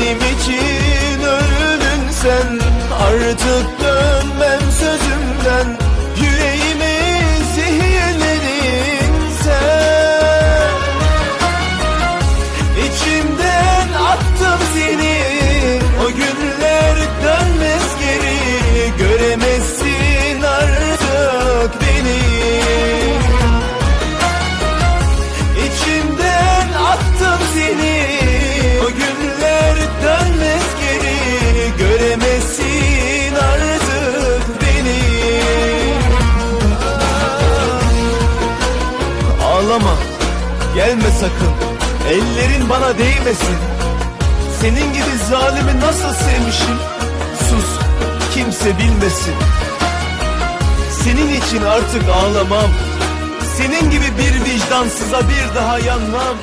Benim için öldün sen. Artık dönmem sözümden. Yüreğimi zehirledin sen. İçimden Ağlama. Gelme sakın. Ellerin bana değmesin. Senin gibi zalimi nasıl sevmişim? Sus kimse bilmesin. Senin için artık ağlamam. Senin gibi bir vicdansıza bir daha yanmam